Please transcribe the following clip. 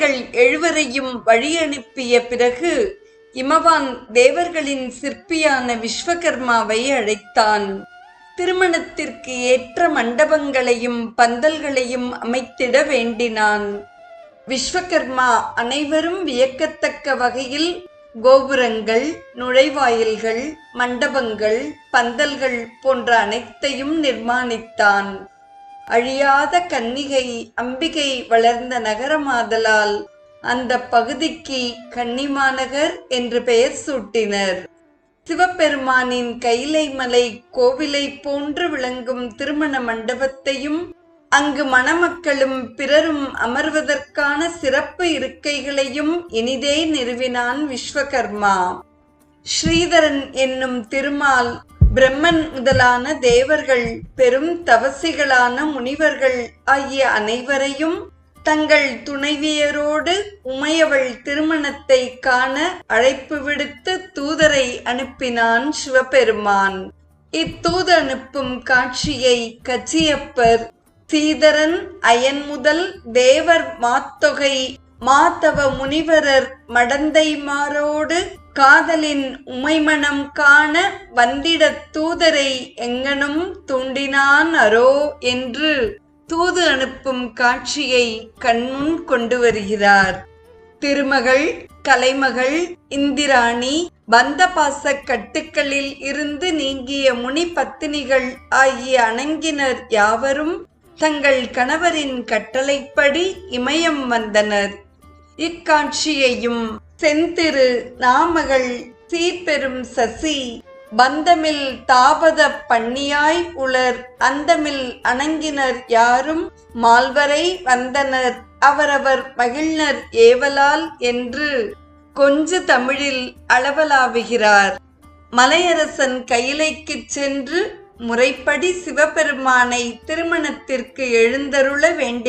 தேவர்கள் எழுவரையும் வழியனுப்பிய பிறகு இமவான் தேவர்களின் சிற்பியான விஸ்வகர்மாவை அழைத்தான். திருமணத்திற்கு ஏற்ற மண்டபங்களையும் பந்தல்களையும் அமைத்திட வேண்டினான். விஸ்வகர்மா அனைவரும் வியக்கத்தக்க வகையில் கோபுரங்கள் நுழைவாயில்கள் மண்டபங்கள் பந்தல்கள் போன்ற அனைத்தையும் நிர்மாணித்தான். அழியாத கன்னிகை அம்பிகை வளர்ந்த நகரமாதலால் அந்த பகுதிக்கு கன்னிமாநகர் என்று பெயர் சூட்டினர். சிவபெருமானின் கைலைமலை கோவிலை போன்று விளங்கும் திருமண மண்டபத்தையும் அங்கு மணமக்களும் பிறரும் அமர்வதற்கான சிறப்பு இருக்கைகளையும் இனிதே நிறுவினான் விஸ்வகர்மா. ஸ்ரீதரன் என்னும் திருமால் பிரம்மன் முதலான தேவர்கள் பெரும் தவசிகளான முனிவர்கள் ஆகிய அனைவரையும் தங்கள் துணைவியரோடு உமையவள் திருமணத்தை காண அழைப்பு விடுத்து தூதரை அனுப்பினான் சிவபெருமான். இத்தூது அனுப்பும் காட்சியை கச்சியப்பர் சீதரன் அயன் முதல் தேவர் மாத்தொகை மாதவ முனிவரர் மடந்தைமாரோடு காதலின் உமைமணம் காண வந்திட தூதரை எங்கனும் தூண்டினான் அரோ என்று தூது அனுப்பும் காட்சியை கண்முன் கொண்டு வருகிறார். திருமகள் கலைமகள் இந்திராணி பந்தபாச கட்டுக்களில் இருந்து நீங்கிய முனி பத்தினிகள் ஆகிய அணங்கினர் யாவரும் தங்கள் கணவரின் கட்டளைப்படி இமயம் வந்தனர். இக்காட்சியையும் செந்திரு நாமகள் சீப்பெரும் சசி. பந்தமில் தாபத பண்ணியாய் உளர் அந்தமில் அணங்கினர் யாரும் மால்வரை வந்தனர். அவரவர் மகிழ்னர் ஏவலால் என்று கொஞ்சு தமிழில் அளவலாவுகிறார். மலையரசன் கையிலைக்குச் சென்று முறைப்படி சிவபெருமானை திருமணத்திற்கு எழுந்தருள வேண்டி